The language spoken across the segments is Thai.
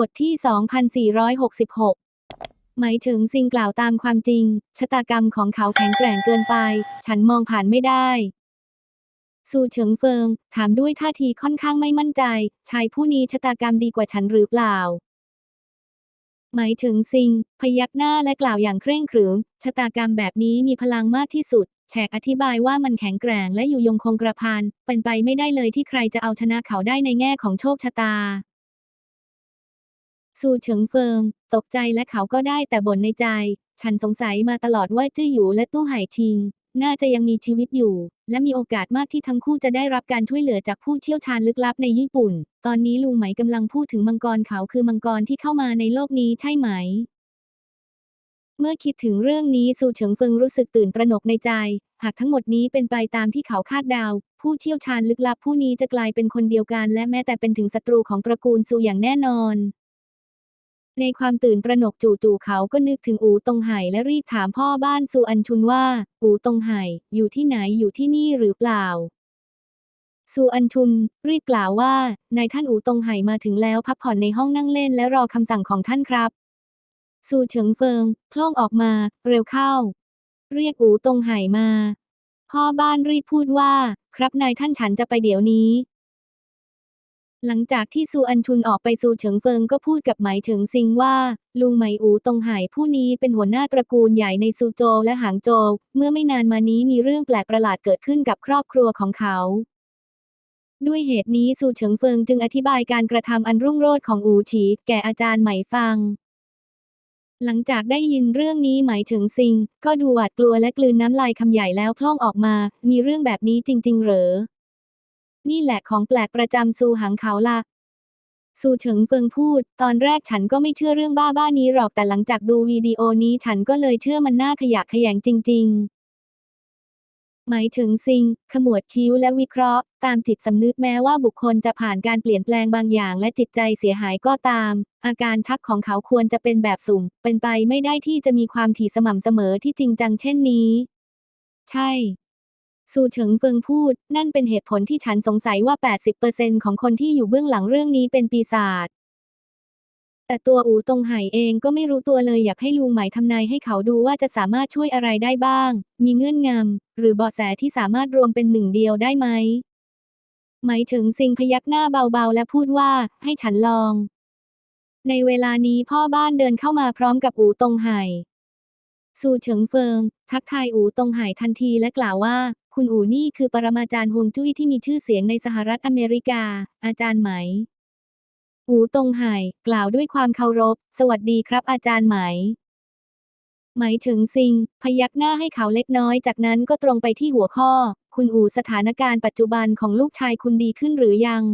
บทที่ 2466 หมายถึงสิ่งกล่าวตามความจริง ชะตากรรมของเขาแข็งแกร่งเกินไป ฉันมองผ่านไม่ได้ ซูเฉิงเฟิง ถามด้วยท่าทีค่อนข้างไม่มั่นใจ ชายผู้นี้ชะตากรรมดีกว่าฉันหรือเปล่า หมายถึงซิง พยักหน้าและกล่าวอย่างเคร่งขรึม ชะตากรรมแบบนี้มีพลังมากที่สุด แฉกอธิบายว่ามันแข็งแกร่งและอยู่ยงคงกระพัน เป็นไปไม่ได้เลยที่ใครจะเอาชนะเขาได้ในแง่ของโชคชะตา ซูเฉิงเฟิง ตกใจและเขาก็ได้แต่บ่นในใจ ฉันสงสัยมาตลอดว่าจื้อหยูและตู้ไห่ชิง น่าจะยังมีชีวิตอยู่ และมีโอกาสมากที่ทั้งคู่จะได้รับการช่วยเหลือจากผู้เชี่ยวชาญลึกลับในญี่ปุ่น ตอนนี้ลุงไหมกำลังพูดถึงมังกรเขาคือมังกรที่เข้ามาในโลกนี้ใช่ไหมเมื่อคิดถึงเรื่องนี้ซูเฉิงเฟิงรู้สึกตื่นตระหนกในใจ หากทั้งหมดนี้เป็นไปตามที่เขาคาดเดา ผู้เชี่ยวชาญลึกลับผู้นี้จะกลายเป็นคนเดียวกัน และแม้แต่เป็นถึงศัตรูของตระกูลซูอย่างแน่นอน ในความตื่นตระหนกจู่ๆเขาก็นึกถึงอูตงไห่และรีบถามพ่อบ้านซูอันชุนว่า อูตงไห่อยู่ที่ไหนอยู่ที่นี่หรือเปล่าซูอันชุน รีบกล่าวว่านายท่านอูตงไห่มาถึงแล้วพักผ่อนในห้องนั่งเล่นและรอคำสั่งของท่านครับซูเฉิงเฟิงโพล่งออกมา เร็วเข้า เรียกอูตงไห่มา พ่อบ้านรีบพูดว่า ครับนายท่านฉันจะไปเดี๋ยวนี้ หลังจากที่ซูอันชุนออกไปซูเฉิงเฟิงก็พูดกับไหมเฉิงซิงว่า ลุงไหมอูตงไห่ผู้นี้เป็นหัวหน้าตระกูลใหญ่ในซูโจวและหางโจวเมื่อไม่นานมานี้มีเรื่องแปลกประหลาดเกิดขึ้นกับครอบครัวของเขา ด้วยเหตุนี้ซูเฉิงเฟิงจึงอธิบายการกระทำอันรุ่งโรจน์ของอูฉีแก่อาจารย์ไหมฟัง หลังจากได้ยินเรื่องนี้ไหมายถึงซิง ก็ดูหวาดกลัวและกลืนน้ำลายคำใหญ่แล้วพล่องออกมา มีเรื่องแบบนี้จริง ๆ เหรอ นี่แหละของแปลกประจำซูหางเขาละซูเฉิงเฟิงพูด ตอนแรกฉันก็ไม่เชื่อเรื่องบ้าๆนี้หรอกแต่หลังจากดูวิดีโอนี้ฉันก็เลยเชื่อมันน่าขยะแขยงจริง ๆหมายถึงซิง ขมวดคิ้วและวิเคราะห์ ตามจิตสำนึกแม้ว่าบุคคลจะผ่านการเปลี่ยนแปลงบางอย่างและจิตใจเสียหายก็ตาม อาการชักของเขาควรจะเป็นแบบสุ่ม เป็นไปไม่ได้ที่จะมีความถี่สม่ำเสมอที่จริงจังเช่นนี้ ใช่ ซูเฉิงเฟิงพูด นั่นเป็นเหตุผลที่ฉันสงสัยว่า 80%ของคนที่อยู่เบื้องหลังเรื่องนี้เป็นปีศาจแต่ตัวอูตงไห่เองก็ไม่รู้ตัวเลยอยากให้ลุงหมายทำนายให้เขาดูว่าจะสามารถช่วยอะไรได้บ้าง มีเงื่อนงำหรือเบาะแสที่สามารถรวมเป็นหนึ่งเดียวได้ไหมหมายถึงซิงพยักหน้าเบาๆ และพูดว่าให้ฉันลอง ในเวลานี้พ่อบ้านเดินเข้ามาพร้อมกับอูตงไห่ซูเฉิงเฟิง ทักทายอูตงไห่ทันทีและกล่าวว่า คุณอูนี่คือปรมาจารย์ฮวงจุ้ยที่มีชื่อเสียงในสหรัฐอเมริกา อาจารย์ไหม อูตงไห่กล่าวด้วยความเคารพ สวัสดีครับอาจารย์ไหม หมายถึงซิง พยักหน้าให้เขาเล็กน้อย จากนั้นก็ตรงไปที่หัวข้อ คุณอูสถานการณ์ปัจจุบันของลูกชายคุณดีขึ้นหรือยัง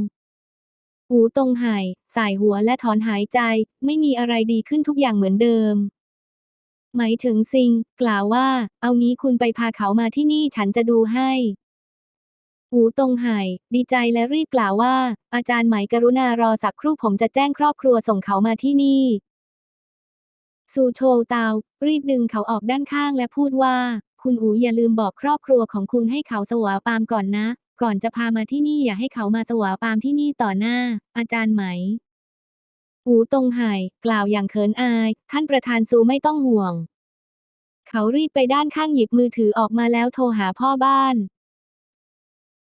อูตงไห่สายหัวและถอนหายใจ ไม่มีอะไรดีขึ้นทุกอย่างเหมือนเดิม หมายถึงซิง กล่าวว่า เอางี้คุณไปพาเขามาที่นี่ฉันจะดูให้ อูตงไห่ดีใจและรีบกล่าวว่า อาจารย์ไหมกรุณารอสักครู่ผมจะแจ้งครอบครัวส่งเขามาที่นี่ซูโชเตา รีบดึงเขาออกด้านข้างและพูดว่า คุณอูอย่าลืมบอกครอบครัวของคุณให้เขาสวาปามก่อนนะ ก่อนจะพามาที่นี่อย่าให้เขามาสวาปามที่นี่ต่อหน้า อาจารย์ไหม อูตงไห่กล่าวอย่างเขินอาย ท่านประธานซูไม่ต้องห่วง เขารีบไปด้านข้างหยิบมือถือออกมาแล้วโทรหาพ่อบ้าน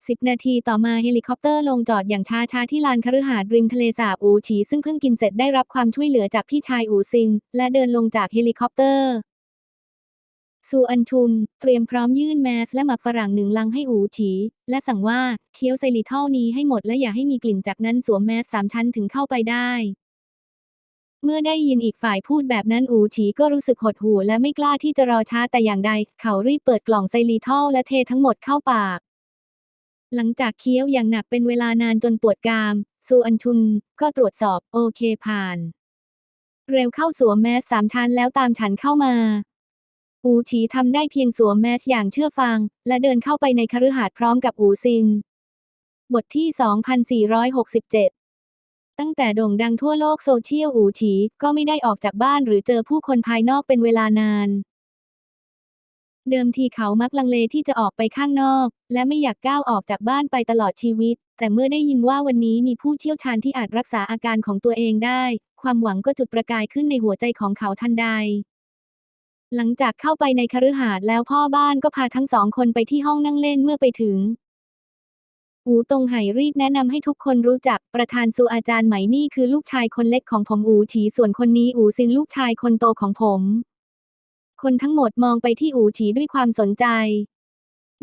สิบนาทีต่อมาเฮลิคอปเตอร์ลงจอดอย่างช้าๆที่ลานคฤหาสน์ริมทะเลสาบอูฉีซึ่งเพิ่งกินเสร็จได้รับความช่วยเหลือจากพี่ชายอูซิน และเดินลงจากเฮลิคอปเตอร์ ซูอันชุน เตรียมพร้อมยื่นแมสและหมักฝรั่งหนึ่งลังให้อูฉี และสั่งว่าเคี้ยวไซริทอลนี้ให้หมดและอย่าให้มีกลิ่นจากนั้นสวมแมสสามชั้นถึงเข้าไปได้ เมื่อได้ยินอีกฝ่ายพูดแบบนั้นอูฉีก็รู้สึกหดหู่และไม่กล้าที่จะรอช้าแต่อย่างใด เขารีบเปิดกล่องไซริทอลและเททั้งหมดเข้าปาก หลังจากเคี้ยวอย่างหนักเป็นเวลานานจนปวดกราม ซูอันชุนก็ตรวจสอบโอเคผ่าน เร็วเข้าสวมแมสสามชั้นแล้วตามฉันเข้ามา อูฉีทำได้เพียงสวมแมสอย่างเชื่อฟัง และเดินเข้าไปในคฤหาสน์พร้อมกับอูซิน บทที่ 2467 ตั้งแต่โด่งดังทั่วโลกโซเชียลอูฉี ก็ไม่ได้ออกจากบ้านหรือเจอผู้คนภายนอกเป็นเวลานาน เดิมทีเขามักลังเลที่จะออกไปข้างนอก และไม่อยากก้าวออกจากบ้านไปตลอดชีวิต แต่เมื่อได้ยินว่าวันนี้มีผู้เชี่ยวชาญที่อาจรักษาอาการของตัวเองได้ ความหวังก็จุดประกายขึ้นในหัวใจของเขาทันใดหลังจากเข้าไปในคฤหาสน์แล้วพ่อบ้านก็พาทั้งสองคนไปที่ห้องนั่งเล่นเมื่อไปถึง อูตงไห่รีบแนะนำให้ทุกคนรู้จัก ประธานซูอาจารย์ไหมนี่คือลูกชายคนเล็กของผมอูฉีส่วนคนนี้อูซินลูกชายคนโตของผม คนทั้งหมดมองไปที่อูฉีด้วยความสนใจ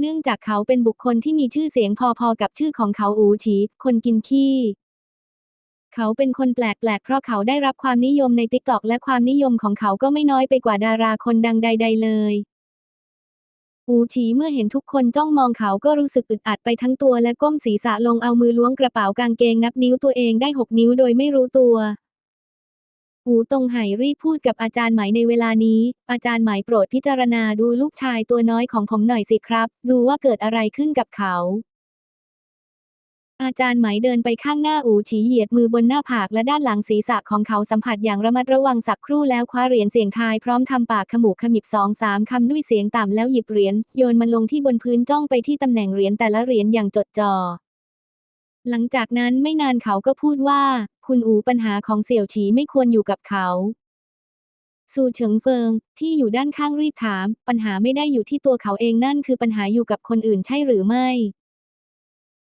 เนื่องจากเขาเป็นบุคคลที่มีชื่อเสียงพอๆกับชื่อของเขาอูฉีคนกินขี้เขาเป็นคนแปลกๆ เพราะเขาได้รับความนิยมในติ๊กต็อกและความนิยมของเขาก็ไม่น้อยไปกว่าดาราคนดังใด ๆ เลย อูฉีเมื่อเห็นทุกคนจ้องมองเขาก็รู้สึกอึดอัดไปทั้งตัวและก้มศีรษะลงเอามือล้วงกระเป๋ากางเกงนับนิ้วตัวเองได้หกนิ้วโดยไม่รู้ตัว อูตงไห่รีบพูดกับอาจารย์ไหมในเวลานี้ อาจารย์ไหมโปรดพิจารณาดูลูกชายตัวน้อยของผมหน่อยสิครับ ดูว่าเกิดอะไรขึ้นกับเขา อาจารย์ไหมเดินไปข้างหน้าอูฉีเหยียดมือบนหน้าผากและด้านหลังศีรษะของเขาสัมผัสอย่างระมัดระวังสักครู่แล้วคว้าเหรียญเสียงทายพร้อมทำปากขมุกขมิบสองสามคำด้วยเสียงต่ำแล้วหยิบเหรียญโยนมันลงที่บนพื้นจ้องไปที่ตำแหน่งเหรียญแต่ละเหรียญอย่างจดจ่อหลังจากนั้นไม่นานเขาก็พูดว่า คุณอูปัญหาของเสี่ยวฉีไม่ควรอยู่กับเขาซูเฉิงเฟิง ที่อยู่ด้านข้างรีบถาม ปัญหาไม่ได้อยู่ที่ตัวเขาเองนั่นคือปัญหาอยู่กับคนอื่นใช่หรือไม่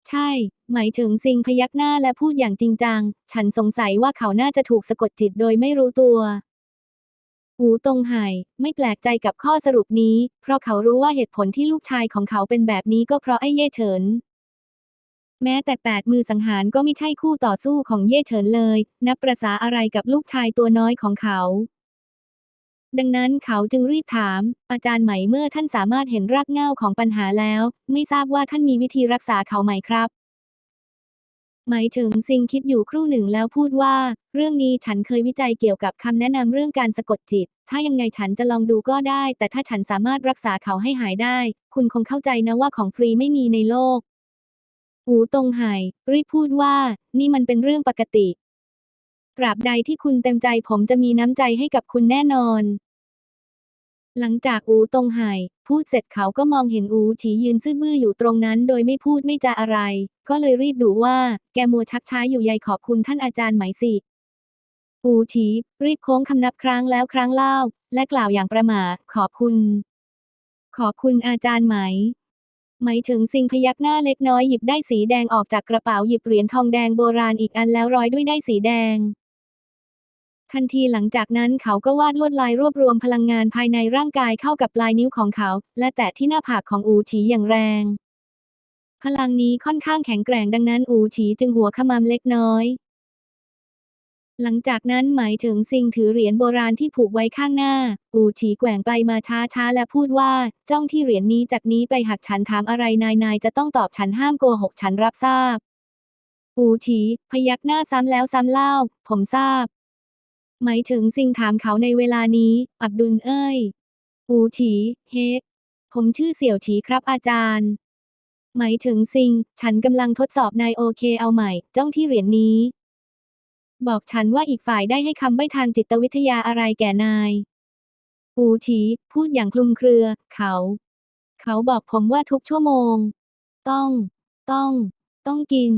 ใช่ หมายถึงซิงพยักหน้าและพูดอย่างจริงจัง ฉันสงสัยว่าเขาน่าจะถูกสะกดจิตโดยไม่รู้ตัว อูตงไห่ไม่แปลกใจกับข้อสรุปนี้ เพราะเขารู้ว่าเหตุผลที่ลูกชายของเขาเป็นแบบนี้ก็เพราะไอ้เย่เฉิน แม้แต่แปดมือสังหารก็ไม่ใช่คู่ต่อสู้ของเย่เฉินเลย นับประษาอะไรกับลูกชายตัวน้อยของเขา ดังนั้นเขาจึงรีบถาม อาจารย์ไหมเมื่อท่านสามารถเห็นรากเหง้าของปัญหาแล้ว ไม่ทราบว่าท่านมีวิธีรักษาเขาไหมครับ หมายถึงซิงคิดอยู่ครู่หนึ่งแล้วพูดว่า เรื่องนี้ฉันเคยวิจัยเกี่ยวกับคำแนะนำเรื่องการสะกดจิต ถ้ายังไงฉันจะลองดูก็ได้ แต่ถ้าฉันสามารถรักษาเขาให้หายได้ คุณคงเข้าใจนะว่าของฟรีไม่มีในโลกอูตงไห่รีบพูดว่า นี่มันเป็นเรื่องปกติ ตราบใดที่คุณเต็มใจผมจะมีน้ำใจให้กับคุณแน่นอน หลังจากอูตงไห่พูดเสร็จเขาก็มองเห็นอูฉียืนซื่อบื้ออยู่ตรงนั้น โดยไม่พูดไม่จาอะไร ก็เลยรีบดูว่า แกมัวชักช้าอยู่ใยขอบคุณท่านอาจารย์ไหมสิอูฉีรีบโค้งคำนับครั้งแล้วครั้งเล่า และกล่าวอย่างประหม่าขอบคุณ ขอบคุณอาจารย์ไหมหมายถึงสิงพยักหน้าเล็กน้อยหยิบได้สีแดงออกจากกระเป๋าหยิบเหรียญทองแดงโบราณอีกอันแล้วร้อยด้วยได้สีแดง ทันทีหลังจากนั้นเขาก็วาดลวดลายรวบรวมพลังงานภายในร่างกายเข้ากับปลายนิ้วของเขา และแตะที่หน้าผากของอูฉีอย่างแรง พลังนี้ค่อนข้างแข็งแกร่งดังนั้นอูฉีจึงหัวขมำเล็กน้อย หลังจากนั้นหมายถึงซิงถือเหรียญโบราณที่ผูกไว้ข้างหน้า อูฉีแกว่งไปมาช้าๆและพูดว่าจ้องที่เหรียญนี้จากนี้ไปหากฉันถามอะไรนายนายจะต้องตอบฉันห้ามโกหกฉันรับทราบ อูฉีพยักหน้าซ้ำแล้วซ้ำเล่า ผมทราบ หมายถึงซิงถามเขาในเวลานี้ อับดุลเอ้ย อูฉีเฮกผมชื่อเสี่ยวฉีครับอาจารย์ หมายถึงซิงฉันกำลังทดสอบนายโอเคเอาใหม่ จ้องที่เหรียญนี้ บอกฉันว่าอีกฝ่ายได้ให้คำใบ้ทางจิตวิทยาอะไรแก่นาย อูฉีพูดอย่างคลุมเครือ เขา เขาบอกผมว่าทุกชั่วโมง ต้อง ต้อง ต้องกิน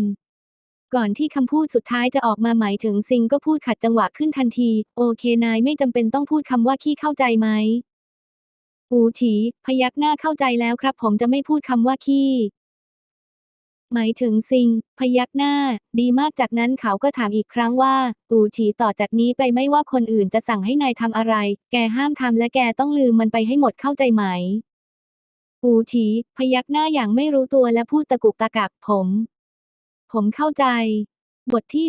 ก่อนที่คำพูดสุดท้ายจะออกมาหมายถึงซิงก็พูดขัดจังหวะขึ้นทันที โอเคนายไม่จำเป็นต้องพูดคำว่าขี้เข้าใจไหมอูฉีพยักหน้าเข้าใจแล้วครับ ผมจะไม่พูดคำว่าขี้หมายถึงซิง พยักหน้า ดีมากจากนั้นเขาก็ถามอีกครั้งว่า อูฉีต่อจากนี้ไปไม่ว่าคนอื่นจะสั่งให้นายทำอะไร แกห้ามทำและแกต้องลืมมันไปให้หมดเข้าใจไหม อูฉีพยักหน้าอย่างไม่รู้ตัวและพูดตะกุกตะกักผม ผมเข้าใจ บทที่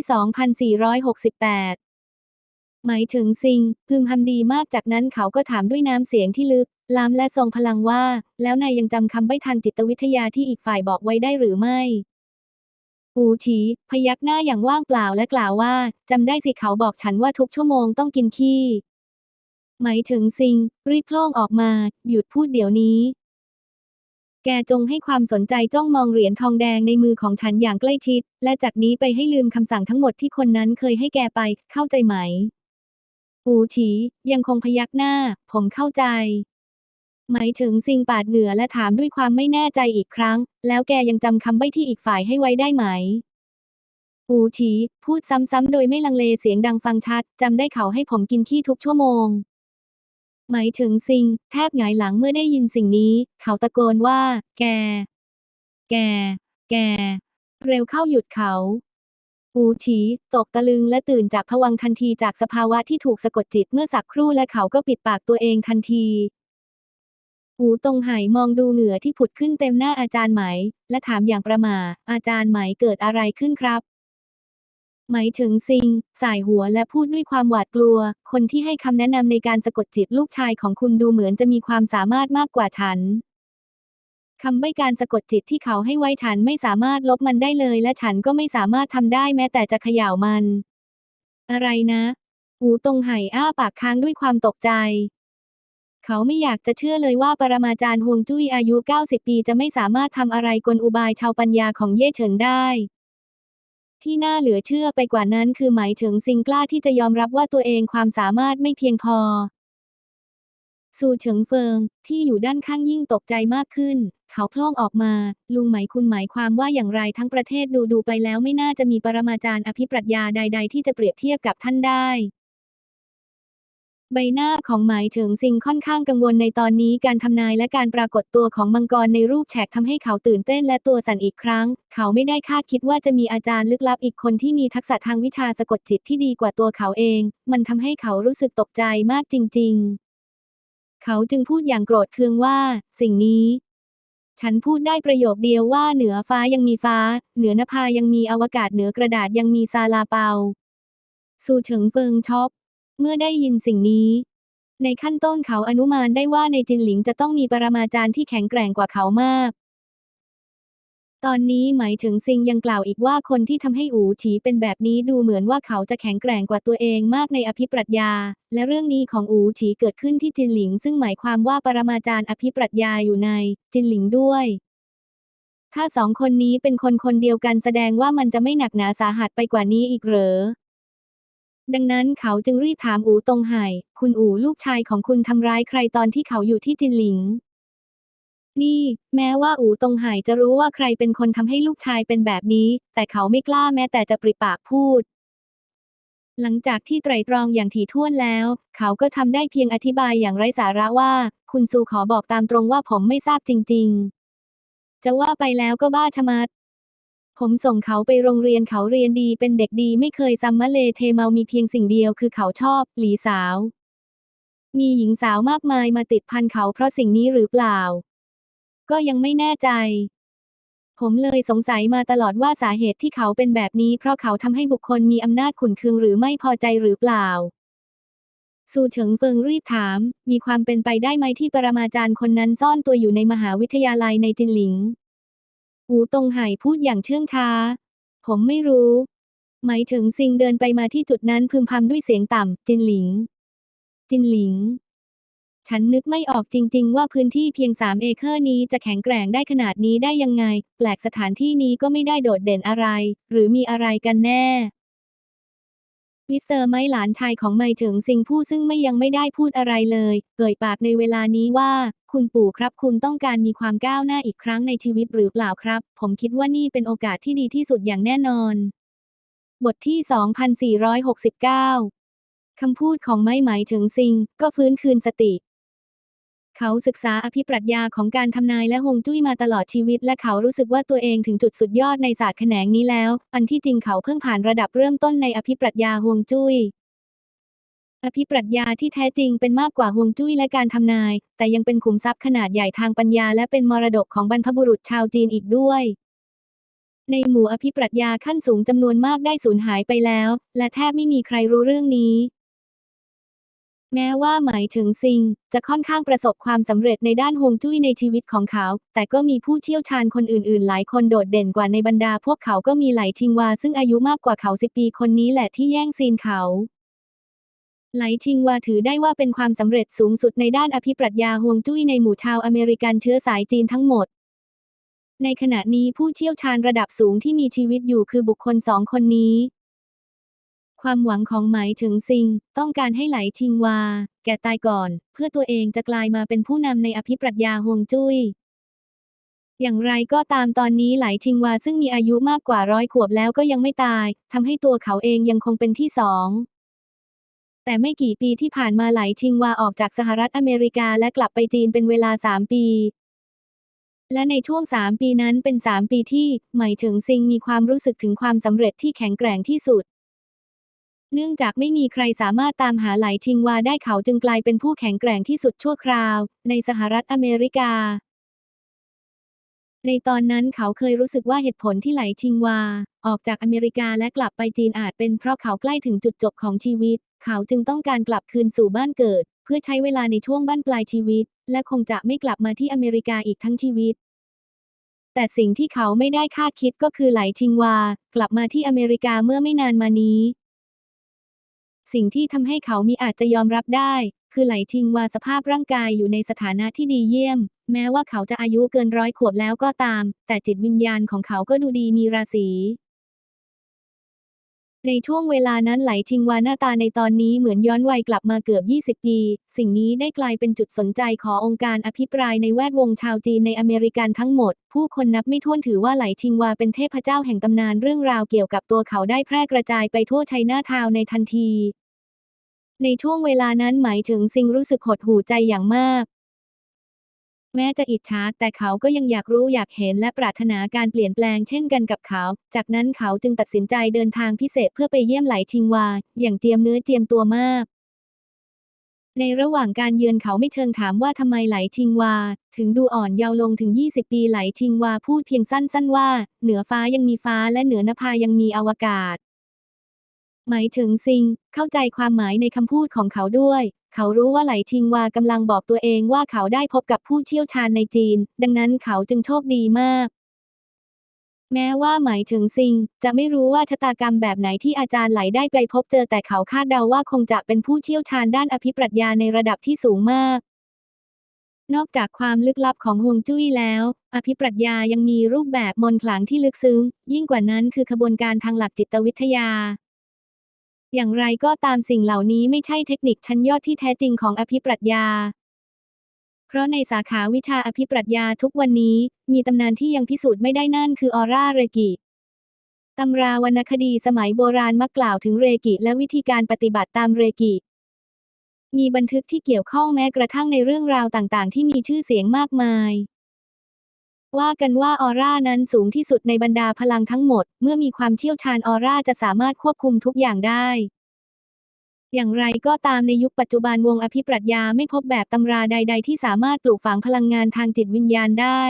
2468 หมายถึงซิง พึมพำดีมากจากนั้นเขาก็ถามด้วยน้ำเสียงที่ลึก ล้ำและทรงพลังว่า แล้วนายยังจำคำใบ้ทางจิตวิทยาที่อีกฝ่ายบอกไว้ได้หรือไม่อูฉีพยักหน้าอย่างว่างเปล่าและกล่าวว่าจำได้สิเขาบอกฉันว่าทุกชั่วโมงต้องกินขี้หมายถึงซิง รีบโล่งออกมา หยุดพูดเดี๋ยวนี้ แกจงให้ความสนใจจ้องมองเหรียญทองแดงในมือของฉันอย่างใกล้ชิด และจากนี้ไปให้ลืมคำสั่งทั้งหมดที่คนนั้นเคยให้แกไป เข้าใจไหม อูฉียังคงพยักหน้า ผมเข้าใจ หมายถึงซิงปาดเหงื่อและถามด้วยความไม่แน่ใจอีกครั้ง แล้วแกยังจำคำใบ้ที่อีกฝ่ายให้ไว้ได้ไหม อูฉีพูดซ้ำๆโดยไม่ลังเลเสียงดังฟังชัดจำได้เขาให้ผมกินขี้ทุกชั่วโมง หมายถึงซิง แทบหงายหลังเมื่อได้ยินสิ่งนี้ เขาตะโกนว่า แก แก แก เร็วเข้าหยุดเขา อูฉีตกตะลึงและตื่นจากผวังทันทีจากสภาวะที่ถูกสะกดจิตเมื่อสักครู่และเขาก็ปิดปากตัวเองทันทีอูตรงไหมองดูเหงื่อที่ผุดขึ้นเต็มหน้าอาจารย์ไหม และถามอย่างประมาอาจารย์ไหมเกิดอะไรขึ้นครับ หมายถึงซิง สายหัวและพูดด้วยความหวาดกลัว คนที่ให้คำแนะนำในการสะกดจิตลูกชายของคุณดูเหมือนจะมีความสามารถมากกว่าฉันคำใบ้การสะกดจิตที่เขาให้ไว้ฉันไม่สามารถลบมันได้เลย และฉันก็ไม่สามารถทำได้แม้แต่จะเขย่ามัน อะไรนะ อูตรงไห่อ้าปากค้างด้วยความตกใจ เขาไม่อยากจะเชื่อเลยว่าปรมาจารย์ฮวงจุ้ยอายุ 90 ปีจะไม่สามารถทำอะไรกลอุบายชาวปัญญาของเย่เฉินได้ ที่น่าเหลือเชื่อไปกว่านั้นคือหมายถึงซิงกล้าที่จะยอมรับว่าตัวเองความสามารถไม่เพียงพอสู่เฉิงเฟิง ที่อยู่ด้านข้างยิ่งตกใจมากขึ้น เขาพล่องออกมา ลุงหมายคุณหมายความว่าอย่างไรทั้งประเทศดูดูไปแล้วไม่น่าจะมีปรมาจารย์อภิปรัชญาใด ๆ ที่จะเปรียบเทียบกับท่านได้ ใบหน้าของหมายถึงซิงค่อนข้างกังวลในตอนนี้การทำนายและการปรากฏตัวของมังกรในรูปแฉกทำให้เขาตื่นเต้นและตัวสั่นอีกครั้ง เขาไม่ได้คาดคิดว่าจะมีอาจารย์ลึกลับอีกคนที่มีทักษะทางวิชาสะกดจิตที่ดีกว่าตัวเขาเอง มันทำให้เขารู้สึกตกใจมากจริง ๆ เขาจึงพูดอย่างโกรธเคืองว่า สิ่งนี้ ฉันพูดได้ประโยคเดียวว่าเหนือฟ้ายังมีฟ้า เหนือนภายังมีอวกาศเหนือกระดาษยังมีซาลาเปาซูเฉิงเฟิงช็อก เมื่อได้ยินสิ่งนี้ ในขั้นต้นเขาอนุมานได้ว่าในจินหลิงจะต้องมีปรมาจารย์ที่แข็งแกร่งกว่าเขามาก ตอนนี้หมายถึงซิงยังกล่าวอีกว่าคนที่ทำให้อูฉีเป็นแบบนี้ดูเหมือนว่าเขาจะแข็งแกร่งกว่าตัวเองมากในอภิปรัชญา และเรื่องนี้ของอูฉีเกิดขึ้นที่จินหลิง ซึ่งหมายความว่าปรมาจารย์อภิปรัชญาอยู่ใน จินหลิงด้วยถ้าสองคนนี้เป็นคนคนเดียวกันแสดงว่ามันจะไม่หนักหนาสาหัสไปกว่านี้อีกเหรอ ดังนั้นเขาจึงรีบถามอูตงไห่ คุณอูลูกชายของคุณทำร้ายใครตอนที่เขาอยู่ที่จินหลิง นี่ แม้ว่าอูตงไห่จะรู้ว่าใครเป็นคนทำให้ลูกชายเป็นแบบนี้ แต่เขาไม่กล้าแม้แต่จะปริปากพูด หลังจากที่ไตร่ตรองอย่างถี่ถ้วนแล้ว เขาก็ทำได้เพียงอธิบายอย่างไร้สาระว่า คุณซูขอบอกตามตรงว่าผมไม่ทราบจริง ๆ จะว่าไปแล้วก็บ้าชะมัด ผมส่งเขาไปโรงเรียนเขาเรียนดีเป็นเด็กดีไม่เคยซัมมะเลเทเมามีเพียงสิ่งเดียวคือเขาชอบ หลีสาว มีหญิงสาวมากมายมาติดพันเขาเพราะสิ่งนี้หรือเปล่า ก็ยังไม่แน่ใจ ผมเลยสงสัยมาตลอดว่าสาเหตุที่เขาเป็นแบบนี้ เพราะเขาทำให้บุคคลมีอำนาจขุนเคืองหรือไม่พอใจหรือเปล่าซูเฉิงเฟิงรีบถาม มีความเป็นไปได้ไหมที่ปรมาจารย์คนนั้นซ่อนตัวอยู่ในมหาวิทยาลัยในจินหลิง อูตงไห่พูดอย่างเชื่องช้า ผมไม่รู้ หมายถึงซิงเดินไปมาที่จุดนั้นพึมพำด้วยเสียงต่ำ จินหลิง จินหลิง ฉันนึกไม่ออกจริง ๆ ว่าพื้นที่เพียงสามเอเคอร์นี้จะแข็งแกร่งได้ขนาดนี้ได้ยังไง แปลกสถานที่นี้ก็ไม่ได้โดดเด่นอะไร หรือมีอะไรกันแน่มิสเตอร์ไมหลานชายของไมเฉิงซิงผู้ซึ่งไม่ยังไม่ได้พูดอะไรเลย เอ่ยปากในเวลานี้ว่า คุณปู่ครับ คุณต้องการมีความก้าวหน้าอีกครั้งในชีวิตหรือเปล่าครับ ผมคิดว่านี่เป็นโอกาสที่ดีที่สุดอย่างแน่นอน บทที่ 2469 คำพูดของไม้หมายถึงซิงก็ฟื้นคืนสติ เขาศึกษาอภิปรัชญาของการทำนายและฮวงจุ้ยมาตลอดชีวิต และเขารู้สึกว่าตัวเองถึงจุดสุดยอดในศาสตร์แขนงนี้แล้ว อันที่จริงเขาเพิ่งผ่านระดับเริ่มต้นในอภิปรัชญาฮวงจุ้ย อภิปรัชญาที่แท้จริงเป็นมากกว่าฮวงจุ้ยและการทำนาย แต่ยังเป็นขุมทรัพย์ขนาดใหญ่ทางปัญญาและเป็นมรดกของบรรพบุรุษชาวจีนอีกด้วย ในหมู่อภิปรัชญาขั้นสูงจำนวนมากได้สูญหายไปแล้ว และแทบไม่มีใครรู้เรื่องนี้ แม้ว่าหมายถึงซิง จะค่อนข้างประสบความสำเร็จในด้านฮวงจุ้ยในชีวิตของเขา แต่ก็มีผู้เชี่ยวชาญคนอื่นๆ หลายคนโดดเด่นกว่าในบรรดาพวกเขาก็มีไหลชิงวาซึ่งอายุมากกว่าเขาสิบปีคนนี้แหละที่แย่งซีนเขา ไหลชิงวาถือได้ว่าเป็นความสำเร็จสูงสุดในด้านอภิปรัชญาฮวงจุ้ยในหมู่ชาวอเมริกันเชื้อสายจีนทั้งหมด ในขณะนี้ผู้เชี่ยวชาญระดับสูงที่มีชีวิตอยู่คือบุคคลสองคนนี้ ความหวังของหมายถึงซิง ต้องการให้ไหลชิงวา แก่ตายก่อน เพื่อตัวเองจะกลายมาเป็นผู้นำในอภิปรัชญาฮวงจุ้ยอย่างไรก็ตามตอนนี้ไหลชิงวาซึ่งมีอายุมากกว่าร้อยขวบแล้วก็ยังไม่ตายทำให้ตัวเขาเองยังคงเป็นที่สอง แต่ไม่กี่ปีที่ผ่านมาไหลชิงวาออกจากสหรัฐอเมริกาและกลับไปจีนเป็นเวลา 3 ปี และในช่วง 3 ปีนั้นเป็น 3 ปีที่หมเฉิงซิงมีความรู้สึกถึงความสำเร็จที่แข็งแกร่งที่สุด เนื่องจากไม่มีใครสามารถตามหาไหลชิงวาได้เขาจึงกลายเป็นผู้แข็งแกร่งที่สุดชั่วคราว ในสหรัฐอเมริกา ในตอนนั้นเขาเคยรู้สึกว่าเหตุผลที่ไหลชิงวา ออกจากอเมริกาและกลับไปจีนอาจเป็นเพราะเขาใกล้ถึงจุดจบของชีวิต เขาจึงต้องการกลับคืนสู่บ้านเกิด เพื่อใช้เวลาในช่วงบ้านปลายชีวิต และคงจะไม่กลับมาที่อเมริกาอีกทั้งชีวิต แต่สิ่งที่เขาไม่ได้คาดคิดก็คือไหลชิงวา กลับมาที่อเมริกาเมื่อไม่นานมานี้ สิ่งที่ทำให้เขามีอาจจะยอมรับได้ คือไหลชิงวาสภาพร่างกายอยู่ในสถานะที่ดีเยี่ยม แม้ว่าเขาจะอายุเกินร้อยขวบแล้วก็ตาม แต่จิตวิญญาณของเขาก็ดูดีมีราศีในช่วงเวลานั้นไหลชิงวาหน้าตาในตอนนี้เหมือนย้อนวัยกลับมาเกือบ 20 ปี สิ่งนี้ได้กลายเป็นจุดสนใจขององค์การอภิปรายในแวดวงชาวจีนในอเมริกันทั้งหมด ผู้คนนับไม่ถ้วนถือว่าไหลชิงวาเป็นเทพเจ้าแห่งตำนานเรื่องราวเกี่ยวกับตัวเขาได้แพร่กระจายไปทั่วไชน่าทาวในทันทีในช่วงเวลานั้นหมายถึงซิงรู้สึกหดหู่ใจอย่างมาก แม้จะอิจฉาแต่เขาก็ยังอยากรู้อยากเห็นและปรารถนาการเปลี่ยนแปลงเช่นกันกับเขา จากนั้นเขาจึงตัดสินใจเดินทางพิเศษเพื่อไปเยี่ยมไหลชิงวา อย่างเจียมเนื้อเจียมตัวมาก ในระหว่างการเยือนเขาไม่เชิงถามว่าทำไมไหลชิงวา ถึงดูอ่อนเยาว์ลงถึง 20 ปีไหลชิงวาพูดเพียงสั้น ๆ ว่า เหนือฟ้ายังมีฟ้าและเหนือนภายังมีอวกาศหมายถึงซิง เข้าใจความหมายในคำพูดของเขาด้วย เขารู้ว่าไหลชิงวากำลังบอกตัวเองว่าเขาได้พบกับผู้เชี่ยวชาญในจีน ดังนั้นเขาจึงโชคดีมาก แม้ว่าหมายถึงซิง จะไม่รู้ว่าชะตากรรมแบบไหนที่อาจารย์ไหลได้ไปพบเจอแต่เขาคาดเดาว่าคงจะเป็นผู้เชี่ยวชาญด้านอภิปรัชญาในระดับที่สูงมากนอกจากความลึกลับของฮวงจุ้ยแล้ว อภิปรัชญายังมีรูปแบบมนต์ขลังที่ลึกซึ้ง ยิ่งกว่านั้นคือขบวนการทางหลักจิตวิทยา อย่างไรก็ตามสิ่งเหล่านี้ไม่ใช่เทคนิคชั้นยอดที่แท้จริงของอภิปรัชญา เพราะในสาขาวิชาอภิปรัชญาทุกวันนี้ มีตำนานที่ยังพิสูจน์ไม่ได้นั่นคือออร่าเรกิตำราวรรณคดีสมัยโบราณมักกล่าวถึงเรกิและวิธีการปฏิบัติตามเรกิ มีบันทึกที่เกี่ยวข้องแม้กระทั่งในเรื่องราวต่างๆ ที่มีชื่อเสียงมากมาย ว่ากันว่าออร่านั้นสูงที่สุดในบรรดาพลังทั้งหมด เมื่อมีความเชี่ยวชาญออร่าจะสามารถควบคุมทุกอย่างได้ อย่างไรก็ตามในยุคปัจจุบันวงอภิปรัชญาไม่พบแบบตำราใด ๆ ที่สามารถปลูกฝังพลังงานทางจิตวิญญาณได้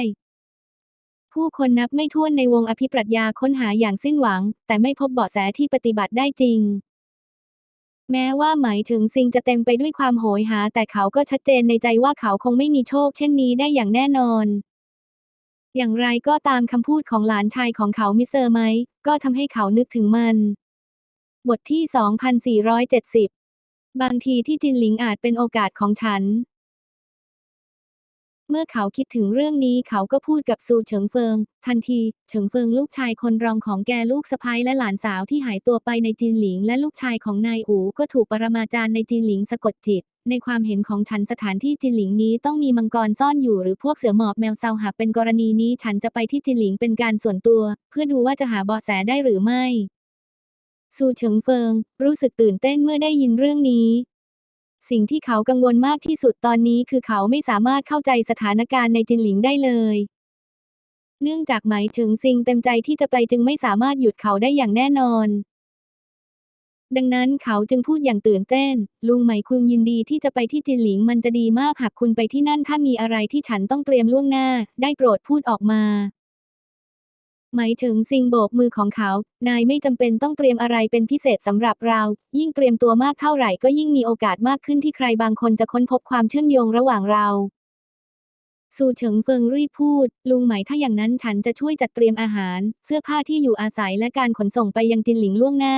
ผู้คนนับไม่ถ้วนในวงอภิปรัชญาค้นหาอย่างสิ้นหวัง แต่ไม่พบเบาะแสที่ปฏิบัติได้จริงแม้ว่าหมายถึงซิงจะเต็มไปด้วยความโหยหา แต่เขาก็ชัดเจนในใจว่าเขาคงไม่มีโชคเช่นนี้ได้อย่างแน่นอน อย่างไรก็ตามคำพูดของหลานชายของเขามิสเตอร์ไมค์ก็ทำให้เขานึกถึงมัน บทที่ 2470 บางทีที่จินหลิงอาจเป็นโอกาสของฉัน เมื่อเขาคิดถึงเรื่องนี้เขาก็พูดกับซูเฉิงเฟิง ทันทีเฉิงเฟิงลูกชายคนรองของแกลูกสะใภ้และหลานสาวที่หายตัวไปในจีนหลิง และลูกชายของนายอูก็ถูกปรมาจารย์ในจีนหลิงสะกดจิต ในความเห็นของฉันสถานที่จินหลิงนี้ต้องมีมังกรซ่อนอยู่หรือพวกเสือหมอบแมวเซาหากเป็นกรณีนี้ฉันจะไปที่จินหลิงเป็นการส่วนตัว เพื่อดูว่าจะหาเบาะแสได้หรือไม่ซูเฉิงเฟิง รู้สึกตื่นเต้นเมื่อได้ยินเรื่องนี้ สิ่งที่เขากังวลมากที่สุดตอนนี้คือเขาไม่สามารถเข้าใจสถานการณ์ในจินหลิงได้เลย เนื่องจากหมายถึงซิงเต็มใจที่จะไปจึงไม่สามารถหยุดเขาได้อย่างแน่นอน ดังนั้นเขาจึงพูดอย่างตื่นเต้น ลุงไหมคุณยินดีที่จะไปที่จินหลิงมันจะดีมากหากคุณไปที่นั่นถ้ามีอะไรที่ฉันต้องเตรียมล่วงหน้า ได้โปรดพูดออกมาหมายถึงซิงโบกมือของเขา นายไม่จำเป็นต้องเตรียมอะไรเป็นพิเศษสำหรับเรา ยิ่งเตรียมตัวมากเท่าไหร่ก็ยิ่งมีโอกาสมากขึ้นที่ใครบางคนจะค้นพบความเชื่อมโยงระหว่างเราซูเฉิงเฟิงรีบพูด ลุงไหมถ้าอย่างนั้นฉันจะช่วยจัดเตรียมอาหาร เสื้อผ้าที่อยู่อาศัยและการขนส่งไปยังจินหลิงล่วงหน้า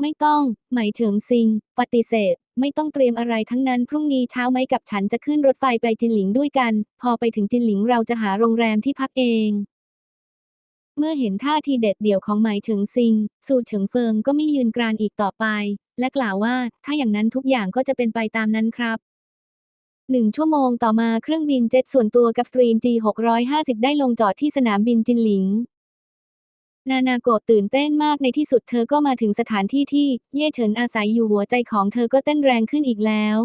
ไม่ต้องไหมเฉิงซิง ปฏิเสธ ไม่ต้องเตรียมอะไรทั้งนั้น พรุ่งนี้เช้าไหมกับฉันจะขึ้นรถไฟไปจินหลิงด้วยกัน พอไปถึงจินหลิงเราจะหาโรงแรมที่พักเอง เมื่อเห็นท่าทีเด็ดเดี่ยวของไหมเฉิงซิงซูเฉิงเฟิงก็ไม่ยืนกรานอีกต่อไป และกล่าวว่าถ้าอย่างนั้นทุกอย่างก็จะเป็นไปตามนั้นครับหนึ่งชั่วโมงต่อมาเครื่องบินเจ็ตส่วนตัวกับสตรีม G650 ได้ลงจอดที่สนามบินจินหลิง นานาโกะตื่นเต้นมากในที่สุดเธอก็มาถึงสถานที่ที่เย่เฉินอาศัยอยู่หัวใจของเธอก็เต้นแรงขึ้นอีกแล้ว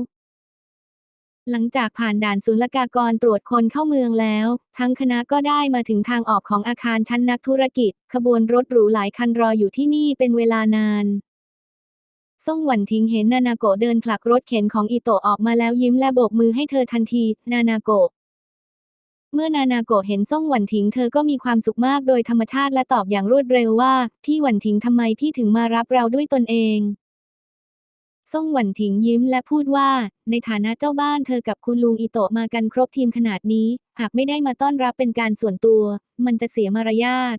หลังจากผ่านด่านศุลกากรตรวจคนเข้าเมืองแล้ว ทั้งคณะก็ได้มาถึงทางออกของอาคารชั้นนักธุรกิจ ขบวนรถหรูหลายคันรออยู่ที่นี่เป็นเวลานานซ่งหวันทิ้งเห็นนานาโกะเดินผลักรถเข็นของอิโตะออกมาแล้วยิ้มและโบกมือให้เธอทันที นานาโกะ เมื่อนานาโกะเห็นซ่งหวันทิงเธอก็มีความสุขมากโดยธรรมชาติและตอบอย่างรวดเร็วว่า พี่หวันทิงทำไมพี่ถึงมารับเราด้วยตนเองซ่งหวันถิงยิ้มและพูดว่า ในฐานะเจ้าบ้านเธอกับคุณลุงอิโตะมากันครบทีมขนาดนี้ หากไม่ได้มาต้อนรับเป็นการส่วนตัว มันจะเสียมารยาท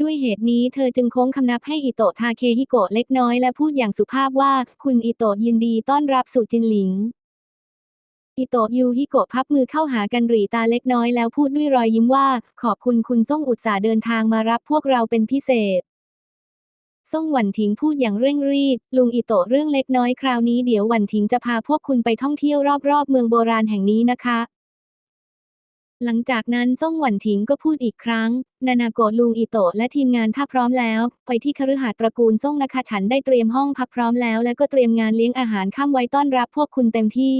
ด้วยเหตุนี้เธอจึงโค้งคำนับให้อิโตะทาเคฮิโกะเล็กน้อยและพูดอย่างสุภาพว่า คุณอิโตะยินดีต้อนรับสู่จินหลิง อิโตะยูฮิโกะพับมือเข้าหากันหรีตาเล็กน้อยแล้วพูดด้วยรอยยิ้มว่า ขอบคุณคุณซ่งอุตสาห์เดินทางมารับพวกเราเป็นพิเศษซ่งหวันทิงพูดอย่างเร่งรีบ ลุงอิโตะเรื่องเล็กน้อยคราวนี้เดี๋ยวหวันทิงจะพาพวกคุณไปท่องเที่ยวรอบๆ เมืองโบราณแห่งนี้นะคะ หลังจากนั้นซ่งหวันทิงก็พูดอีกครั้ง นานาโกะลุงอิโตะและทีมงานถ้าพร้อมแล้ว ไปที่คฤหาสน์ตระกูลซ่งนะคะฉันได้เตรียมห้องพักพร้อมแล้ว และก็เตรียมงานเลี้ยงอาหารข้ามไว้ต้อนรับพวกคุณเต็มที่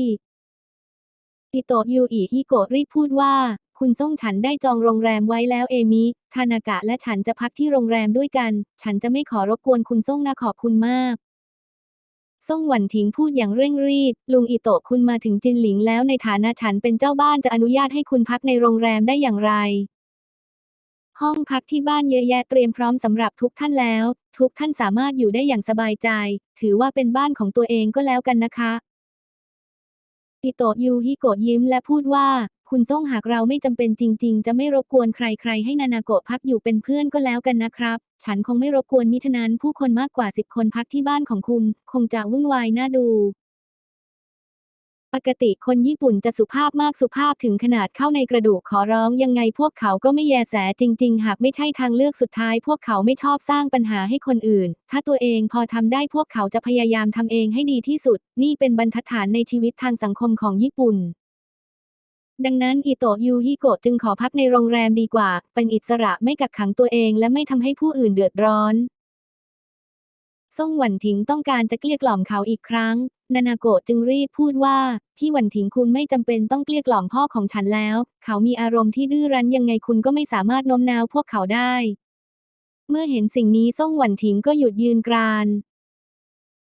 อิโตะยูอิฮิโกะรีบพูดว่า คุณซ่งฉันได้จองโรงแรมไว้แล้วเอมิทานากะและฉันจะพักที่โรงแรมด้วยกัน ฉันจะไม่ขอรบกวนคุณซ่งนะขอบคุณมากซ่งหวันทิงพูดอย่างเร่งรีบ ลุงอิโตะคุณมาถึงจินหลิงแล้วในฐานะฉันเป็นเจ้าบ้านจะอนุญาตให้คุณพักในโรงแรมได้อย่างไร ห้องพักที่บ้านเยอะแยะเตรียมพร้อมสำหรับทุกท่านแล้ว ทุกท่านสามารถอยู่ได้อย่างสบายใจ ถือว่าเป็นบ้านของตัวเองก็แล้วกันนะคะ อิโตะยูฮิโกะยิ้มและพูดว่า คุณซ่งหากเราไม่จำเป็นจริง ๆ จะไม่รบกวนใครๆ ให้นานาโกะพักอยู่เป็นเพื่อนก็แล้วกันนะครับ ฉันคงไม่รบกวนมิฉะนั้นผู้คนมากกว่าสิบคนพักที่บ้านของคุณ คงจะวุ่นวายน่าดู ปกติคนญี่ปุ่นจะสุภาพมากสุภาพถึงขนาดเข้าในกระดูกขอร้องยังไงพวกเขาก็ไม่แยแสจริง ๆ หากไม่ใช่ทางเลือกสุดท้าย พวกเขาไม่ชอบสร้างปัญหาให้คนอื่น ถ้าตัวเองพอทำได้พวกเขาจะพยายามทำเองให้ดีที่สุด นี่เป็นบรรทัดฐานในชีวิตทางสังคมของญี่ปุ่นดังนั้นอิโตะยูฮิโกะจึงขอพักในโรงแรมดีกว่า เป็นอิสระไม่กักขังตัวเองและไม่ทำให้ผู้อื่นเดือดร้อน ซ่งหวันถิงต้องการจะเกลี้ยกล่อมเขาอีกครั้ง นานาโกะจึงรีบพูดว่า พี่หวันถิงคุณไม่จำเป็นต้องเกลี้ยกล่อมพ่อของฉันแล้ว เขามีอารมณ์ที่ดื้อรั้นยังไงคุณก็ไม่สามารถโน้มน้าวพวกเขาได้ เมื่อเห็นสิ่งนี้ซ่งหวันถิงก็หยุดยืนกราน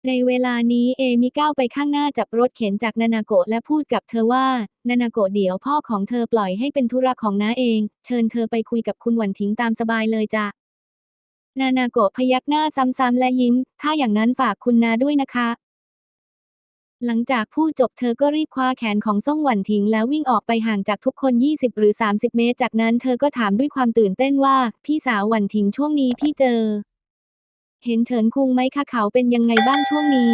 ในเวลานี้เอมิก้าวไปข้างหน้าจับรถเข็นจากนานาโกะและพูดกับเธอว่า นานาโกะเดี๋ยวพ่อของเธอปล่อยให้เป็นธุระของน้าเอง เชิญเธอไปคุยกับคุณหวันถิงตามสบายเลยจ้ะ นานาโกะพยักหน้าซ้ำๆและยิ้ม ถ้าอย่างนั้นฝากคุณนาด้วยนะคะ หลังจากพูดจบเธอก็รีบคว้าแขนของซ่งหวันทิ้งแล้ววิ่งออกไปห่างจากทุกคน 20 หรือ 30 เมตร จากนั้นเธอก็ถามด้วยความตื่นเต้นว่า พี่สาวหวันทิ้งช่วงนี้พี่เจอ เห็นเฉินคุงไหมคะเขาเป็นยังไงบ้างช่วงนี้